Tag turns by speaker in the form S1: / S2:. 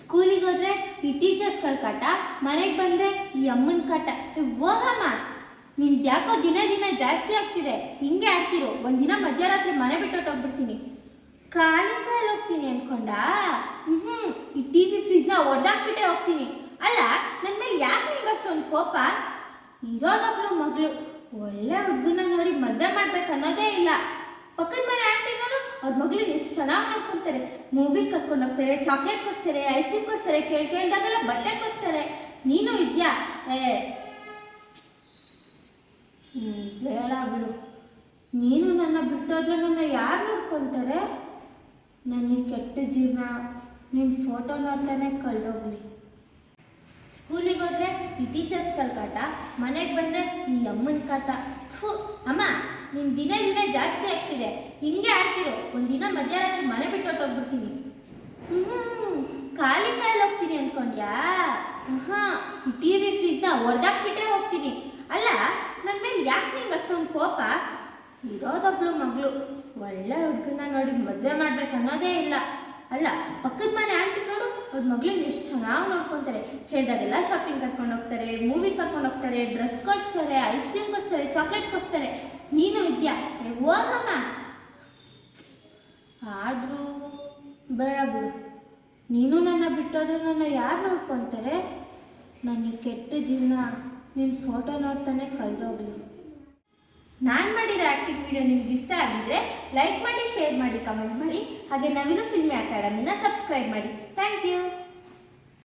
S1: ಸ್ಕೂಲಿಗೆ ಹೋದ್ರೆ ಈ ಟೀಚರ್ಸ್ಗಳ ಕಾಟ, ಮನೆಗೆ ಬಂದ್ರೆ ಈ ಅಮ್ಮನ ಕಾಟ. ಹೋಗಮ್ಮ. ನಿನ್ ಯಾಕೋ ದಿನ ದಿನ ಜಾಸ್ತಿ ಆಗ್ತಿದೆ. ಹಿಂಗೆ ಆಡ್ತಿರು ಒಂದಿನ ಮಧ್ಯರಾತ್ರಿ ಮನೆ ಬಿಟ್ಟು ಹೋಗ್ಬಿಡ್ತೀನಿ. ಕಾಲಿ ಕಾಲು ಹೋಗ್ತೀನಿ ಅನ್ಕೊಂಡ? ಹ್ಞೂ ಈ ಟಿ ವಿ ಫ್ರಿಜ್ನ ಒಡ್ದಾಕ್ಬಿಟ್ಟೆ ಹೋಗ್ತೀನಿ. ಅಲ್ಲ ನನ್ನ ಮೇಲೆ ಯಾಕೆ ನಿಂಗೆ ಅಷ್ಟೊಂದು ಕೋಪ? ಇರೋದೊಬ್ಳು ಮಗಳು. ಒಳ್ಳೆ ಹುಡುಗನ ನೋಡಿ ಮದುವೆ ಮಾಡ್ಬೇಕು ಅನ್ನೋದೇ ಇಲ್ಲ. ಪಕ್ಕದ ಮನೆ ಅವ್ರ ಮಗಳಿಗೆ ಎಷ್ಟು ಚೆನ್ನಾಗಿ ನೋಡ್ಕೊತಾರೆ ಮೂವಿಗೆ ಕರ್ಕೊಂಡು ಹೋಗ್ತಾರೆ ಚಾಕ್ಲೇಟ್ ಕೊಡ್ತಾರೆ ಐಸ್ ಕ್ರೀಮ್ ಕೊಡ್ತಾರೆ ಕೇಳ್ ಬಟ್ಟೆ ಕೊಡ್ತಾರೆ ನೀನು ಇದೆಯಾ? ಏ ಬೇಡ ಬಿಡು. ನೀನು ನನ್ನ ಬಿಟ್ಟೋದ್ರೆ ನನ್ನ ಯಾರು ನೋಡ್ಕೊತಾರೆ? ನನ್ನ ಈ ಕೆಟ್ಟ ಜೀವನ ನಿನ್ನ ಫೋಟೋ ನೋಡ್ತಾನೆ ಕಳ್ದೋಗ್ಲಿ. ಸ್ಕೂಲಿಗೆ ಹೋದ್ರೆ ಈ ಕಾಟ, ಮನೆಗೆ ಬಂದ್ರೆ ಈ ಅಮ್ಮನ ಕಾಟ. ಥೂ, ಅಮ್ಮ, ನಿನ್ ದಿನ ದಿನ ಜಾಸ್ತಿ ಆಗ್ತಿದೆ. ಹಿಂಗೆ ಆಗ್ತಿರೋ. ಒಂದಿನ ಮಧ್ಯರಾತ್ರಿ ಮನೆ ಬಿಟ್ಟು ಹೊಟ್ಟೋಗ್ಬಿಡ್ತೀನಿ ಹ್ಞೂ ಖಾಲಿ ಕಾಲು ಹೋಗ್ತೀನಿ ಅನ್ಕೊಂಡ್ಯಾ? ಹಾ ಟಿ ವಿ, ಫ್ರಿಜ್ನ ಹೊಡೆದಾಕ್ಬಿಟ್ಟೆ ಹೋಗ್ತೀನಿ. ಅಲ್ಲ ನನ್ನ ಮೇಲೆ ಯಾಕೆ ನಿಂಗೆ ಅಷ್ಟೊಂದು ಕೋಪ? ಇರೋದೊಬ್ಳು ಮಗಳು. ಒಳ್ಳೆ ಹುಡುಗನ ನೋಡಿ ಮದುವೆ ಮಾಡ್ಬೇಕು ಅನ್ನೋದೇ ಇಲ್ಲ. ಅಲ್ಲ, ಪಕ್ಕದ ಮನೆ ಅವ್ರ ಮಗಳನ್ನ ಎಷ್ಟು ಚೆನ್ನಾಗಿ ನೋಡ್ಕೊತಾರೆ. ಕೇಳಿದಾಗೆಲ್ಲ ಶಾಪಿಂಗ್ ಕರ್ಕೊಂಡು ಹೋಗ್ತಾರೆ ಮೂವಿ ಕರ್ಕೊಂಡು ಹೋಗ್ತಾರೆ ಡ್ರೆಸ್ ಕೊಡಿಸ್ತಾರೆ ಐಸ್ ಕ್ರೀಮ್ ಕೊಡಿಸ್ತಾರೆ ಚಾಕ್ಲೇಟ್ ಕೊಡಿಸ್ತಾರೆ. ನೀನು ಇದೆಯಾ? ಹೋಗಮ್ಮ. ಆದರೂ ಬೇಡ ಬಿಡು. ನೀನು ನನ್ನ ಬಿಟ್ಟೋದ್ರೆ ನನ್ನ ಯಾರು ನೋಡ್ಕೊತಾರೆ? ನನಗೆ ಕೆಟ್ಟ ಜೀವನ ನಿನ್ನ ಫೋಟೋ ನೋಡ್ತಾನೆ ಕಳೆದೋಗ್ಲಿ. ನಾನು ಮಾಡಿರೋ ಆ್ಯಕ್ಟಿಂಗ್ ವಿಡಿಯೋ ನಿಮ್ಗೆ ಇಷ್ಟ ಆಗಿದ್ರೆ ಲೈಕ್ ಮಾಡಿ ಶೇರ್ ಮಾಡಿ ಕಮೆಂಟ್ ಮಾಡಿ. ಹಾಗೆ ನವೀನ ಫಿಲ್ಮ್ ಅಕಾಡೆಮಿನ ಸಬ್ಸ್ಕ್ರೈಬ್ ಮಾಡಿ. Thank you